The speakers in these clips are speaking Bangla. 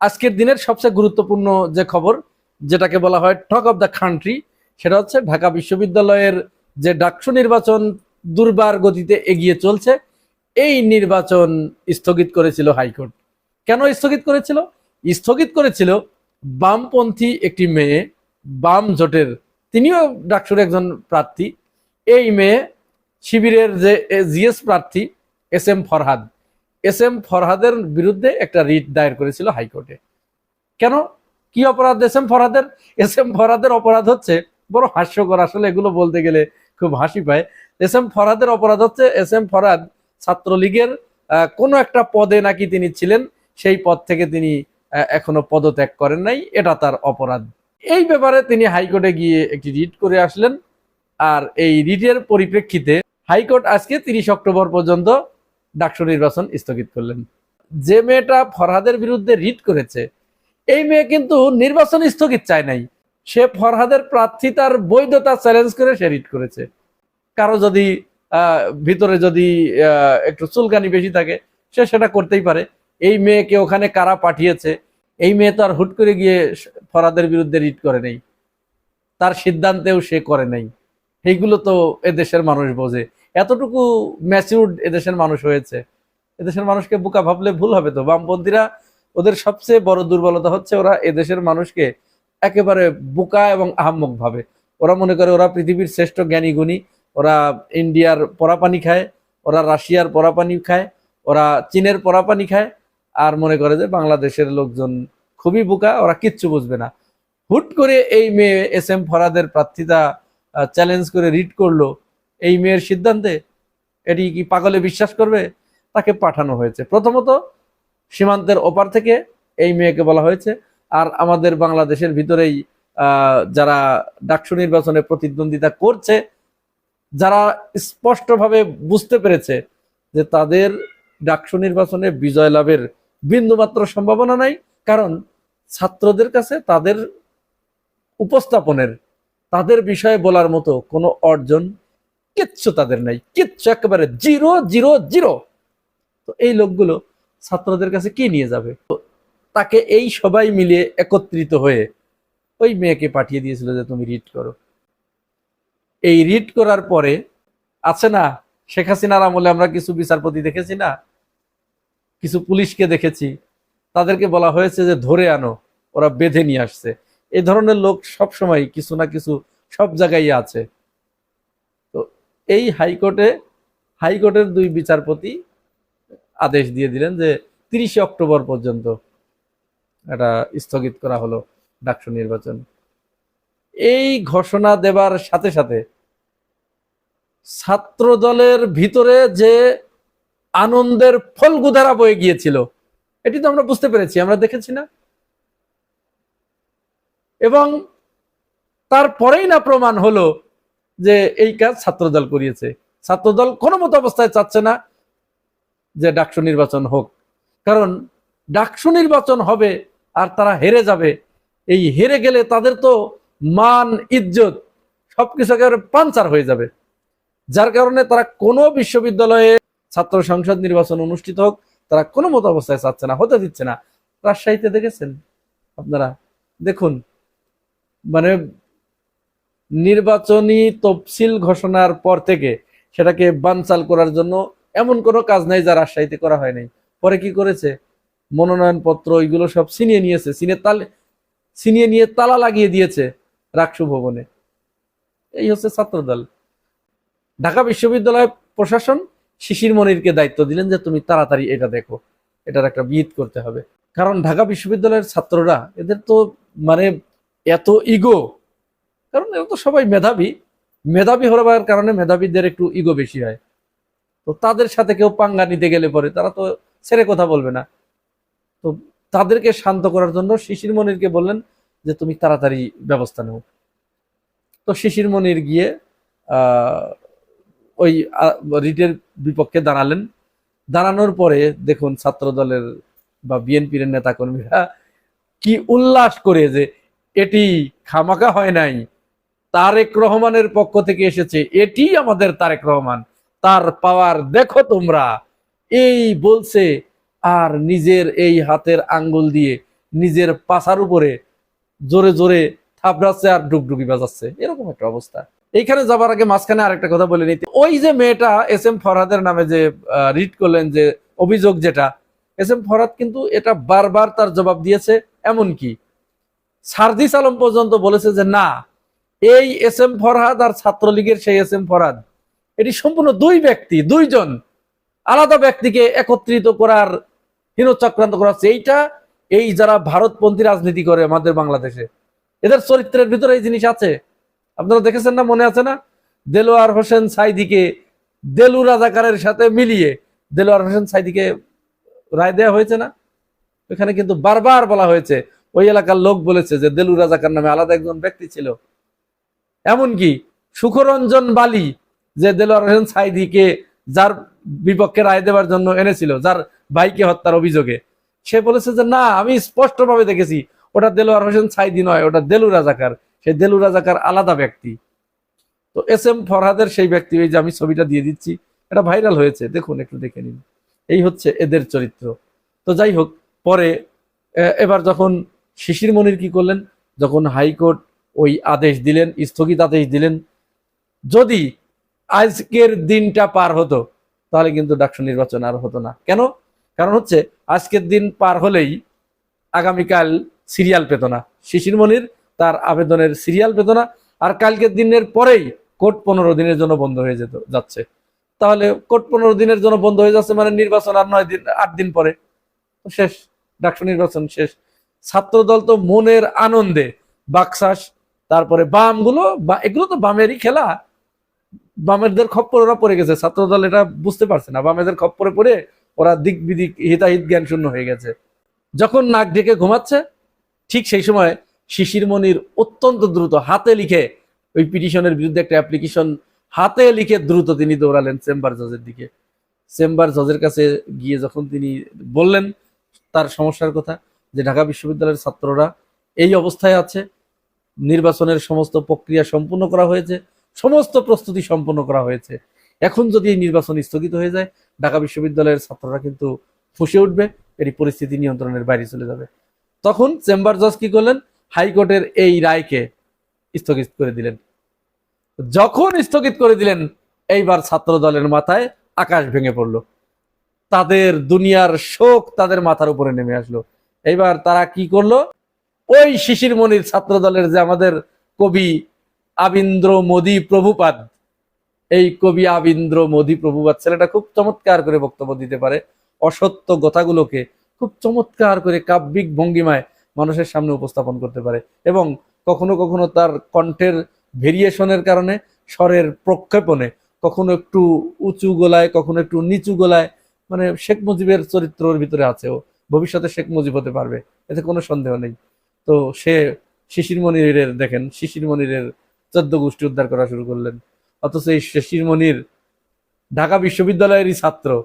আজকের দিনের সবচেয়ে গুরুত্বপূর্ণ যে খবর, যেটাকে বলা হয় টক অফ দ্য কান্ট্রি সেটা হচ্ছে ঢাকা বিশ্ববিদ্যালয়ের যে ডাকসু নির্বাচন দুর্বার গতিতে এগিয়ে চলছে, এই নির্বাচন স্থগিত করেছিল হাইকোর্ট। কেন স্থগিত করেছিল? স্থগিত করেছিল বামপন্থী একটি মেয়ে, বাম জোটের, তিনিও ডাকসুর একজন প্রার্থী, এই মেয়ে শিবিরের যে জিএস প্রার্থী S M Farhad. S M ফরহাদের বিরুদ্ধে একটা রিট দায়ের করেছিল হাইকোর্টে। কেন? কি অপরাধ এস এম ফরহাদের? এস এম ফরহাদের অপরাধ হচ্ছে, বড় হাস্যকর, আসলে এগুলো বলতে গেলে খুব হাসি পায়। এস এম ফরহাদের অপরাধ হচ্ছে, এস এম ফরহাদ ছাত্রলীগের কোনো একটা পদে নাকি তিনি ছিলেন, সেই পদ থেকে তিনি এখনও পদত্যাগ করেন নাই, এটা তার অপরাধ। এই ব্যাপারে তিনি হাইকোর্টে গিয়ে একটি রিট করে আসলেন, আর এই রিটের পরিপ্রেক্ষিতে হাইকোর্ট আজকে তিরিশ অক্টোবর পর্যন্ত ডাকসু নির্বাচন স্থগিত করলেন। যে মেয়েটা ফরহাদের বিরুদ্ধে রিট করেছে, এই মেয়ে কিন্তু নির্বাচন স্থগিত চায় নাই। সে ফরহাদের প্রার্থিতার বৈধতা চ্যালেঞ্জ করে সে রিট করেছে। কারও যদি ভিতরে যদি একটু চুলকানি বেশি থাকে, সে সেটা করতেই পারে। এই মেয়েকে ওখানে কারা পাঠিয়েছে, এই মেয়ে তো আর হুট করে গিয়ে ফরহাদের বিরুদ্ধে রিট করে নেই। তার সিদ্ধান্তেও সে করে নাই। এইগুলো তো এদেশের মানুষ বোঝে। এতটুকু ম্যাচিউর্ড এদেশের মানুষ হয়েছে। এদেশের মানুষকে বোকা ভাবলে ভুল হবে তো। বামপন্থীরা ওদের সবচেয়ে বড় দুর্বলতা হচ্ছে ওরা এদেশের মানুষকে একেবারে বোকা এবং আহাম্মক ভাবে। ওরা মনে করে ওরা পৃথিবীর শ্রেষ্ঠ জ্ঞানী গুণী। ওরা ইন্ডিয়ার পরাপানি খায়, ওরা রাশিয়ার পরাপানি খায়, ওরা চীনের পরাপানি খায় আর মনে করে যে বাংলাদেশের লোকজন খুবই বোকা, ওরা কিচ্ছু বুঝবে না। হুট করে এই মেয়ে এস এম ফরাদের প্রার্থিতা চ্যালেঞ্জ করে রিড করল। এই মেয়ের সিদ্ধান্তে এটি কি পাগলে বিশ্বাস করবে? তাকে পাঠানো হয়েছে। প্রথমত সীমান্তের ওপার থেকে এই মেয়েকে বলা হয়েছে। আর আমাদের বাংলাদেশের ভিতরেই যারা ডাকসু নির্বাচনে প্রতিদ্বন্দ্বিতা করছে, যারা স্পষ্টভাবে বুঝতে পেরেছে যে তাদের ডাকসু নির্বাচনে বিজয় লাভের বিন্দুমাত্র সম্ভাবনা নাই, কারণ ছাত্রদের কাছে তাদের উপস্থাপনের, তাদের বিষয়ে বলার মতো কোনো অর্জন কিচ্ছু তাদের নাই, কিচ্ছু, একেবারে জিরো জিরো জিরো। তো এই লোকগুলো ছাত্রদের কাছে কি নিয়ে যাবে? তাকে এই সবাই মিলে একত্রিত হয়ে ওই মেয়েকে পাঠিয়ে দিয়েছিল যে তুমি রিড করো। এই রিড করার পরে আছে না, শেখ হাসিনার আমলে আমরা কিছু বিচারপতি দেখেছি না? কিছু পুলিশকে দেখেছি। তাদেরকে বলা হয়েছে যে ধরে আনো, ওরা বেঁধে নিয়ে আসছে। এই ধরনের লোক সব সময় কিছু না কিছু সব জায়গায় আছে। এই হাইকোর্টে, হাইকোর্টের দুই বিচারপতি আদেশ দিয়ে দিলেন যে তিরিশে অক্টোবর পর্যন্ত এটা স্থগিত করা হলো ডাকসু নির্বাচন। এই ঘোষণা দেবার সাথে সাথে ছাত্র দলের ভিতরে যে আনন্দের ফলগুধারা বয়ে গিয়েছিল, এটি তো আমরা বুঝতে পেরেছি, আমরা দেখেছি না। এবং তারপরেই না প্রমাণ হলো যে এই কাজ ছাত্রদল করিয়েছে। ছাত্রদল কোনো মতো অবস্থায় চাচ্ছে না যে ডাকসু নির্বাচন হোক। কারণ ডাকসু নির্বাচন হবে আর তারা হেরে যাবে। এই হেরে গেলে তাদের তো মান, ইজ্জত সবকিছু একেবারে পাঞ্চার হয়ে যাবে। যার কারণে তারা কোনো বিশ্ববিদ্যালয়ে ছাত্র সংসদ নির্বাচন অনুষ্ঠিত হোক, তারা কোনো মতো অবস্থায় চাচ্ছে না, হতে দিচ্ছে না। রাজশাহীতে দেখেছেন আপনারা? দেখুন মানে নির্বাচনী তফসিল ঘোষণার পর থেকে সেটাকে বানচাল করার জন্য এমন কোনো কাজ নাই যা রাজশাহীতে করা হয় নাই পরে কি করেছে? মনোনয়ন পত্র এগুলো সব ছিনিয়ে নিয়েছে, ছিনিয়ে তাল, ছিনিয়ে নিয়ে তালা লাগিয়ে দিয়েছে রাকসু ভবনে। এই হচ্ছে ছাত্রদল। ঢাকা বিশ্ববিদ্যালয় প্রশাসন শিশির মনিরকে দায়িত্ব দিলেন যে, তুমি তাড়াতাড়ি এটা দেখো, এটার একটা বিহিত করতে হবে। কারণ ঢাকা বিশ্ববিদ্যালয়ের ছাত্ররা, এদের তো মানে এত ইগো কারণ এরা তো সবাই মেধাবী। মেধাবী হওয়ার কারণে মেধাবীদের একটু ইগো বেশি হয়। তো তাদের সাথে কেউ পাঙ্গা নিতে গেলে পরে তারা তো ছেড়ে কথা বলবে না। তো তাদেরকে শান্ত করার জন্য শিশির মনিরকে বললেন যে, তুমি তাড়াতাড়ি ব্যবস্থা নেও। তো শিশির মনির গিয়ে ওই রিটের বিপক্ষে দাঁড়ালেন। দাঁড়ানোর পরে দেখুন ছাত্র দলের বা বিএনপির নেতাকর্মীরা কি উল্লাস করে যে, এটি খামাকা হয় নাই। তারেক রহমানের পক্ষ থেকে এসেছে। এটি আমাদের তারেক রহমান। তার পাওয়ার দেখো তোমরা। এই বলছে, আর নিজের এই হাতের আঙ্গুল দিয়ে নিজের পাশার উপরে জোরে জোরে থাবড়াচ্ছে আর ডুগডুগি বাজাচ্ছে। এরকম একটা অবস্থা। এইখানে যাবার আগে মাঝখানে আরেকটা কথা বলে নিতে ওই যে মেয়েটা এস এম ফরহাদের নামে যে রিড করলেন যে, অভিযোগ যেটা, এস এম ফরহাদ কিন্তু এটা বারবার তার জবাব দিয়েছে। এমনকি সার্দিস আলম পর্যন্ত বলেছে যে, না এই এস এম ফরহাদ আর ছাত্রলীগের সেই এস এম ফরহাদ, এটি সম্পূর্ণ দুই ব্যক্তি, দুইজন আলাদা ব্যক্তিকে একত্রিত করার হীনচক্রান্ত করা হচ্ছে। এইটা এই যারা ভারতপন্থী রাজনীতি করে আমাদের বাংলাদেশে, এদের চরিত্রের ভিতরে এই জিনিস আছে। আপনারা দেখেছেন না, মনে আছে না? দেলোয়ার হোসেন সাইদিকে দেলু রাজাকারের সাথে মিলিয়ে, দেলোয়ার হোসেন সাইদিকে রায় দেওয়া হয়েছে না? এখানে কিন্তু বারবার বলা হয়েছে, ওই এলাকার লোক বলেছে যে দেলু রাজাকার নামে আলাদা একজন ব্যক্তি ছিল। এমনকি সুখরঞ্জন বালি যে দেলোয়ার হোসেন সাইদিকে যার বিপক্ষে রায় দেওয়ার জন্য এনেছিল, যার ভাইকে হত্যার অভিযোগে, সে বলেছে যে, না, আমি স্পষ্টভাবে দেখেছি, ওটা দেলোয়ার হোসেন সাইদি নয়, ওটা দেলু রাজাকার। সেই দেলু রাজাকার আলাদা ব্যক্তি। তো এস এম ফরহাদের সেই ব্যক্তি ওই যে আমি ছবিটা দিয়ে দিচ্ছি, এটা ভাইরাল হয়েছে। দেখুন, একটু দেখে নিন। এই হচ্ছে এদের চরিত্র। তো যাই হোক, পরে এবার যখন শিশির মনির কি করলেন? যখন হাইকোর্ট ওই আদেশ দিলেন, স্থগিত আদেশ দিলেন। যদি আজকের দিনটা পার হতো, তাহলে কিন্তু ডাকসু নির্বাচন আর হতো না। কেন? কারণ হচ্ছে, আজকের দিন পার হলেই আগামীকাল সিরিয়াল পেত না। শিশির মনির তার আবেদনের সিরিয়াল পেত না, আর কালকের দিনের পরেই কোর্ট পনেরো দিনের জন্য বন্ধ হয়ে যেত, যাচ্ছে। তাহলে কোর্ট পনেরো দিনের জন্য বন্ধ হয়ে যাচ্ছে মানে নির্বাচন আর নয় দিন, আট দিন পরে। শেষ, ডাকসু নির্বাচন শেষ। ছাত্রদল তো মনের আনন্দে বাকশাস তারপরে বামগুলো, বা এগুলো তো বামেরই খেলা। বামেরদের খপ্পর ওরা পড়ে গেছে, ছাত্রদল এটা বুঝতে পারছে না। বামেদের খপ্পরে পড়ে ওরা দিক বিদিক হিতাহিত জ্ঞান শূন্য হয়ে গেছে। যখন নাক ঢেকে ঘুমাচ্ছে, ঠিক সেই সময় শিশির মনির অত্যন্ত দ্রুত হাতে লিখে, ওই পিটিশনের বিরুদ্ধে একটা অ্যাপ্লিকেশন হাতে লিখে দ্রুত তিনি দৌড়ালেন চেম্বার জজের দিকে। চেম্বার জজের কাছে গিয়ে যখন তিনি বললেন তার সমস্যার কথা, যে ঢাকা বিশ্ববিদ্যালয়ের ছাত্ররা এই অবস্থায় আছে নির্বাচনের সমস্ত প্রক্রিয়া সম্পূর্ণ করা হয়েছে, সমস্ত প্রস্তুতি সম্পন্ন করা হয়েছে। এখন যদি এই নির্বাচন স্থগিত হয়ে যায়, ঢাকা বিশ্ববিদ্যালয়ের ছাত্ররা কিন্তু ফুসে উঠবে, এটি পরিস্থিতি নিয়ন্ত্রণের বাইরে চলে যাবে। তখন চেম্বার জজ কি করলেন? হাইকোর্টের এই রায়কে স্থগিত করে দিলেন। যখন স্থগিত করে দিলেন, এইবার ছাত্র দলের মাথায় আকাশ ভেঙে পড়ল। তাদের দুনিয়ার শোক তাদের মাথার উপরে নেমে আসলো। এইবার তারা কি করল? ওই শিশির মনির ছাত্র দলের যে আমাদের কবি আবিন্দ্র মোদি প্রভুপাদ, এই কবি আবিন্দ্র মোদি প্রভুপাদ, ছেলেটা খুব চমৎকার করে বক্তব্য দিতে পারে। অসত্য কথাগুলোকে খুব চমৎকার করে কাব্যিক ভঙ্গিমায় মানুষের সামনে উপস্থাপন করতে পারে এবং কখনো কখনো তার কণ্ঠের ভেরিয়েশনের কারণে স্বরের প্রক্ষেপণে, কখনো একটু উঁচু গলায়, কখনো একটু নিচু গলায় মানে শেখ মুজিবের চরিত্রের ভিতরে আছে ও। ভবিষ্যতে শেখ মুজিব হতে পারবে, এতে কোনো সন্দেহ নেই। তো সে শিশির মনিরের, দেখেন, শিশির মনিরের চোদ্দ গোষ্ঠী উদ্ধার করা শুরু করলেন। অথচ এই শিশির মনির ঢাকা বিশ্ববিদ্যালয়েরই ছাত্র।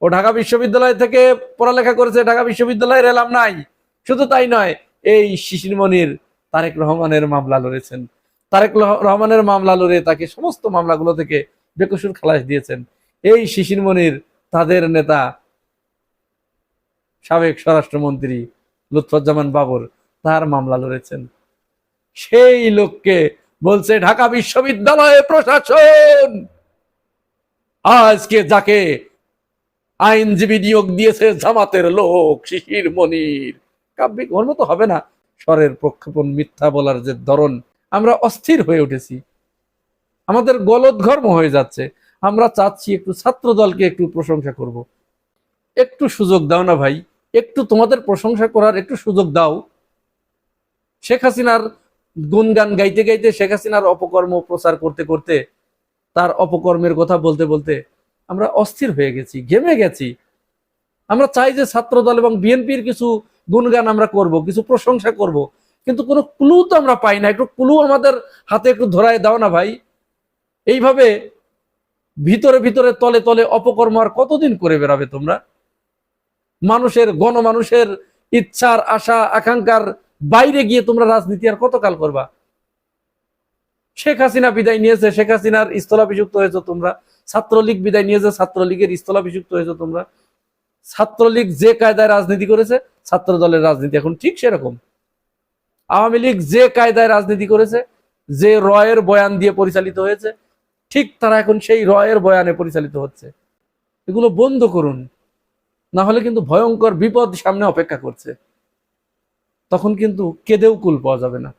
ও ঢাকা বিশ্ববিদ্যালয় থেকে পড়ালেখা করেছে, ঢাকা বিশ্ববিদ্যালয়ের এলাম নাই। শুধু তাই নয়, এই শিশির মনির তারেক রহমানের মামলা লড়েছেন। তারেক রহ- রহমানের মামলা লড়ে তাকে সমস্ত মামলাগুলো থেকে বেকসুর খালাস দিয়েছেন। এই শিশির মনির, তাদের নেতা সাবেক স্বরাষ্ট্রমন্ত্রী লুৎফুজ্জামান বাবর তার মামলা লড়েছেন। সেই লোককে বলছে, ঢাকা বিশ্ববিদ্যালয়ে প্রশাসন! আজকে যাকে আইনজীবী নিয়োগ দিয়েছে, জামাতের লোক, শিশির মনির। কাব্যিক ওর মতো হবে না। স্বরের প্রক্ষেপণ মিথ্যা বলার যে ধরন, আমরা অস্থির হয়ে উঠেছি। আমাদের গলদঘর্ম হয়ে যাচ্ছে। আমরা চাচ্ছি একটু ছাত্র দলকে একটু প্রশংসা করব। একটু সুযোগ দাও না ভাই। একটু তোমাদের প্রশংসা করার একটু সুযোগ দাও। শেখ হাসিনার গুনগান গাইতে গাইতে শেখ হাসিনার অপকর্ম প্রচার করতে করতে তার অপকর্মের কথা বলতে বলতে আমরা অস্থির হয়ে গেছি, ঘেমে গেছি। আমরা চাই যে ছাত্র দল এবং বিএনপির কিছু গুণগান আমরা করব, কিছু প্রশংসা করব, কিন্তু কোনো ক্লু তো আমরা পাই না। একটু ক্লু আমাদের হাতে একটু ধরায় দাও না ভাই। এইভাবে ভিতরে ভিতরে তলে তলে অপকর্ম আর কতদিন করে বেড়াবে তোমরা? মানুষের, গণমানুষের ইচ্ছার আশা, আকাঙ্ক্ষার বাইরে গিয়ে তোমরা রাজনীতি আর কতকাল করবা? শেখ হাসিনা বিদায় নিয়েছে, শেখ হাসিনার স্থলাভিষিক্ত হয়েছে তোমরা। ছাত্রলীগ বিদায় নিয়েছে, ছাত্রলীগের স্থলাভিষিক্ত হয়েছে তোমরা। ছাত্রলীগ যে কায়দায় রাজনীতি করেছে ছাত্র দলের রাজনীতি এখন ঠিক সেরকম। আওয়ামী লীগ যে কায়দায় রাজনীতি করেছে, যে রয়ের বয়ান দিয়ে পরিচালিত হয়েছে, ঠিক তারা এখন সেই রয়ের বয়ানে পরিচালিত হচ্ছে। এগুলো বন্ধ করুন, না হলে কিন্তু ভয়ঙ্কর বিপদ সামনে অপেক্ষা করছে। তখন কিন্তু কেঁদেও কুল পাওয়া যাবে না।